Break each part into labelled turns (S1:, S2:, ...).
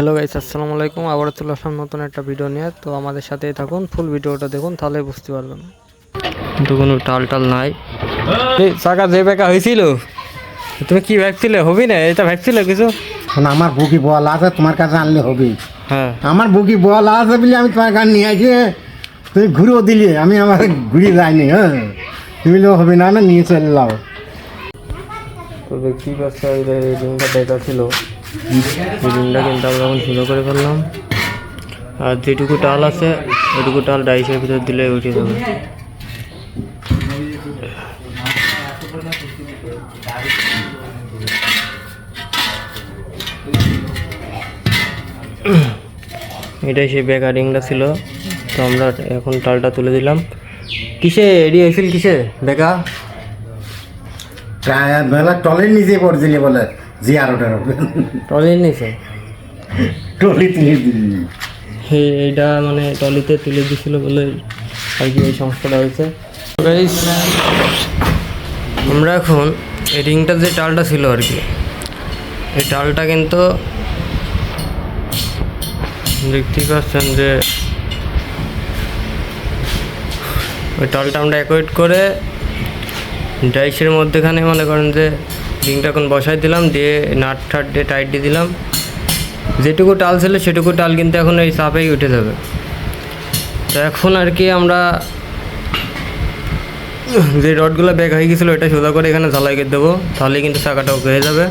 S1: Hello guys আসসালামু আলাইকুম। আবার চলে আসলাম নতুন একটা ভিডিও নিয়ে। তো আমাদের সাথেই থাকুন ফুল ভিডিওটা দেখুন তাহলে বুঝতে পারবেন। কিন্তু কোনো টাল টাল নাই। এই চাকা যে বেকা হয়েছিল তুমি কি ভাবছিলে? হবি না? এটা ভাবছিলে কিছু?
S2: আমার বুকি বল আছে তোমার কাছে আনলে হবে।
S1: হ্যাঁ।
S2: আমার বুকি বল আছে বলে আমি তোমার কাছে নিয়ে আসি তুমি ঘুরেও দিলি আমি আমার ঘুরে যাইনি হ্যাঁ? তুমি হবে না না নিয়ে চলে যাও।
S1: রিংটা বেকা ছিল। এই কিন্তু আমরা এখন সুন্দর করে ফেললাম। আর যেটুকু টাল আছে ওইটুকু টাল ডাইসের ভিতর দিলে উঠে যাবে। এটাই সেই বেকা রিংটা ছিল। তো আমরা এখন টালটা তুলে দিলাম। কিসে? এডি হয়েছিল কিসে? বেকা?
S2: বেলা টলের নিচে পড়ছিলি বলে। জিয়ারোটার
S1: ট্রলির নিচে?
S2: টলি তুলে দিলি
S1: এইটা মানে টলিতে তুলে দিছিল বলে আর কি এই সমস্যাটা হয়েছে। আমরা এখন এই রিংটার যে টালটা ছিল আর কি এই টালটা কিন্তু দেখতেই পাচ্ছেন যে ওই টালটা আমরা অ্যাকোয়েট করে ডাইসের মধ্যেখানে মনে করেন যে রিংটা এখন বসাই দিলাম, দিয়ে নাট ঠাট দিয়ে টাইট দিয়ে দিলাম। যেটুকু টাল ছিল সেটুকু টাল কিন্তু এখন এই চাপেই উঠে যাবে। তো এখন আর কি আমরা যে রডগুলো ব্যাগ হয়ে গেছিল এটা সোজা করে এখানে ঝালাই করে দেবো, তাহলে কিন্তু চাকাটাও হয়ে যাবে।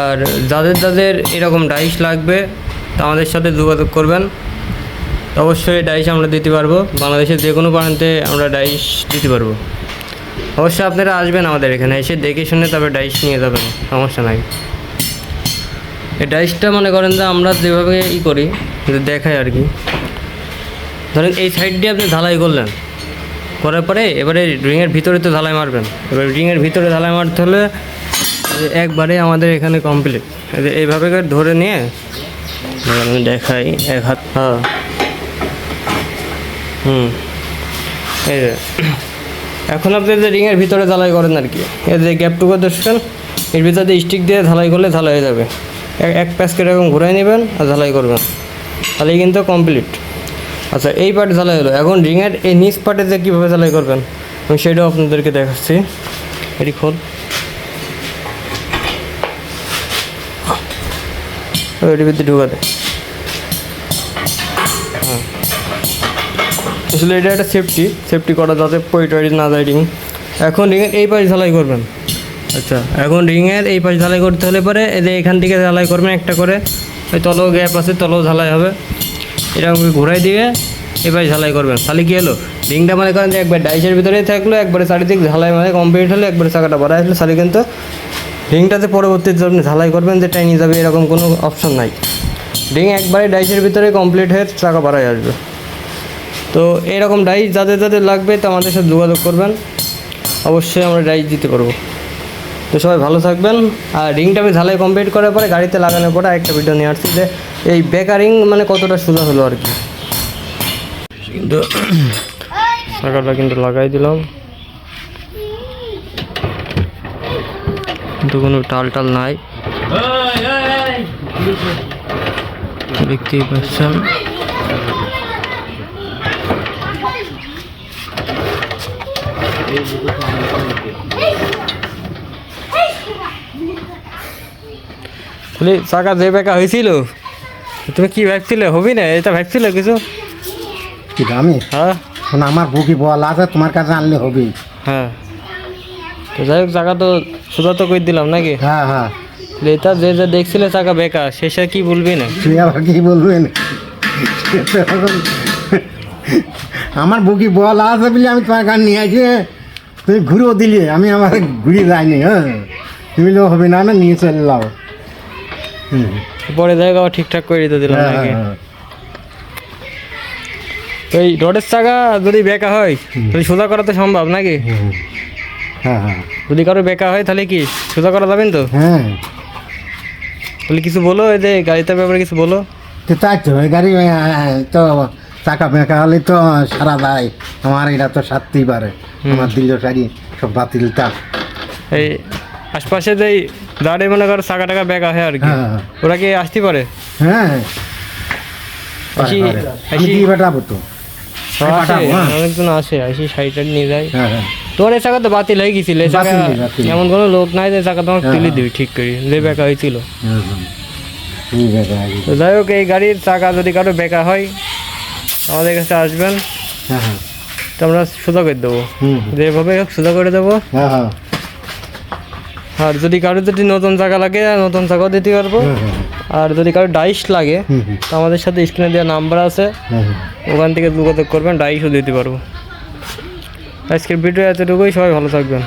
S1: আর যাদের যাদের এরকম ডাইস লাগবে, তা আমাদের সাথে যোগাযোগ করবেন। অবশ্যই ডাইস আমরা দিতে পারব। বাংলাদেশের যে কোনো প্রান্তে আমরা ডাইস দিতে পারব। অবশ্যই আপনারা আসবেন আমাদের এখানে, এসে দেখে শুনে তবে ডাইস নিয়ে যাবেন, সমস্যা নাই। এই ডাইসটা মনে করেন যে আমরা যেভাবে ই করি দেখাই আর কি। ধরেন এই সাইড দিয়ে আপনি ঢালাই করলেন, করার পরে এবারে রিংয়ের ভিতরে তো ঢালাই মারবেন। এবার রিংয়ের ভিতরে ঢালাই মারতে হলে একবারে আমাদের এখানে কমপ্লিট এইভাবে ধরে নিয়ে আমি দেখাই এক হাত হ্যাঁ। হুম, এই এখন আপনি যে রিংয়ের ভিতরে ঢালাই করেন আর কি, এই যে গ্যাপটুকু দেখছেন এর ভিতরে স্টিক দিয়ে ঢালাই করলে ঢালাই হয়ে যাবে। এক প্যাসকে এরকম ঘুরাই নেবেন আর ঢালাই করবেন। তাহলেই কিন্তু কমপ্লিট আচ্ছা এই পার্ট ঢালাই হলো। এখন রিংয়ের এই নিচ পার্টে যে কীভাবে ঢালাই করবেন, আমি সেটাও আপনাদেরকে দেখাচ্ছি। এটি খোল। এটির ভিতরে ঢুকাতে। আসলে এটা একটা সেফটি সেফটি করা যাতে পরিটরি না যায় রিং এখন রিংয়ের এই পাশ ঢালাই করবেন। আচ্ছা। এখন রিংয়ের এই পাশ ঢালাই করতে হলে পরে এই যে এখান থেকে ঢালাই করবেন একটা করে ওই তলও গ্যাপ আছে তলও ঢালাই হবে। এরকম করে ঘুরাই দিয়ে এবার ঝালাই করবেন। তাহলে কী হলো? রিংটা মনে করেন যে একবার ডাইসের ভিতরেই থাকল একবারে চারিদিক ঝালাই মানে কমপ্লিট হলে একবারে চাকাটা বাড়াই আসলে তাহলে কিন্তু রিংটাতে পরবর্তীতে আপনি ঝালাই করবেন যে টাইনি যাবে এরকম কোনো অপশন নাই। রিং একবারে ডাইসের ভিতরে কমপ্লিট হয়ে চাকা বাড়াই আসবে। তো এরকম ডাইস যাদের যাদের লাগবে তো আমাদের সাথে যোগাযোগ করবেন। অবশ্যই আমরা ডাইস দিতে পারব তো সবাই ভালো থাকবেন। আর রিংটা আমি ঝালাই কমপ্লিট করার পরে গাড়িতে লাগানোর পরে একটা ভিডিও নিয়ে আসছি যে এই বেকারিং মানে কতটা সোজা হলো আর কি। কিন্তু চাকাটা কিন্তু লাগাই দিলাম। কিন্তু কোনো টাল টাল নাই। দেখতেই পাচ্ছেন। বলি চাকা যে বেকা হয়েছিল তুমি কি ভাবছিলে? হবি না? এটা ভাবছিলে কিছু?
S2: কি আমি
S1: হ্যাঁ
S2: এখন আমার বুকি বল আছে তোমার কাছে আনলে হবে।
S1: হ্যাঁ তো যাই হোক চাকা তো সোজা তো করে দিলাম নাকি?
S2: হ্যাঁ হ্যাঁ
S1: এটা যে যে দেখছিলে চাকা বেকা শেষে কি বলবি না?
S2: তুই আবার কি বলবেন আমার বুকি বল আছে বলে আমি তোমার কাছে নিয়ে আসি তুমি ঘুরেও দিলে আমি আমার ঘুরে যাইনি হ্যাঁ তুমি হবে না না নিয়ে চলে যাও।
S1: পরে জায়গা ঠিকঠাক করে দিতে দিলাম
S2: হ্যাঁ,
S1: নাকি?
S2: হ্যাঁ,
S1: তো এই রডের চাকা যদি বেকা হয় তাহলে সোজা করা তো সম্ভব নাকি?
S2: হ্যাঁ হ্যাঁ।
S1: যদি কারও বেকা হয় তাহলে কি সোজা করা যাবেন তো?
S2: হ্যাঁ।
S1: তাহলে কিছু বলো এই যে গাড়িটার ব্যাপারে কিছু বলো।
S2: তো তাই তো গাড়ি তো চাকা বেঁকা হলে তো সারা যায় আমার এটা তো সারতেই পারে আমার দিল সারি সব বাতিলটা
S1: এই আশপাশে যে দাঁড়ে মনে করো চাকা টাকা বেকা হয় আর কি
S2: হ্যাঁ হ্যাঁ
S1: ওরা কি আসতে পারে
S2: হ্যাঁ পারে,
S1: আসি-
S2: পারে। আমি
S1: আসি-
S2: দিয়ে পাঠাবো তো আমি
S1: আসে
S2: পাঠাবো।
S1: অনেকজন আসে আসি সাইড নিয়ে যায় এই চাকা তো বাতিল গেছিল এই চাকা
S2: বাতিল, বাতিল।
S1: এমন কোনো লোক নাই যে চাকা তোমাকে তুলে। দিবি ঠিক করি যে বেকা হয়েছিল
S2: হুম, হুম। ঠিক আছে আগে।
S1: তো যাই হোক এই গাড়ির চাকা যদি কারও বেকা হয় আমাদের কাছে আসবেন।
S2: হ্যাঁ হ্যাঁ।
S1: তো আমরা সোজা করে দেবো। যেভাবে হোক সোজা করে দেবো।
S2: হ্যাঁ হ্যাঁ।
S1: আর যদি কারও যদি নতুন চাকা লাগে নতুন চাকাও দিতে পারব। আর যদি কারও ডাইস লাগে। তো আমাদের সাথে স্ক্রিনে দেওয়া নাম্বার আছে। ওখান থেকে যোগাযোগ করবেন ডাইসও দিতে পারব। আজকের ভিডিও এতটুকুই সবাই ভালো থাকবেন।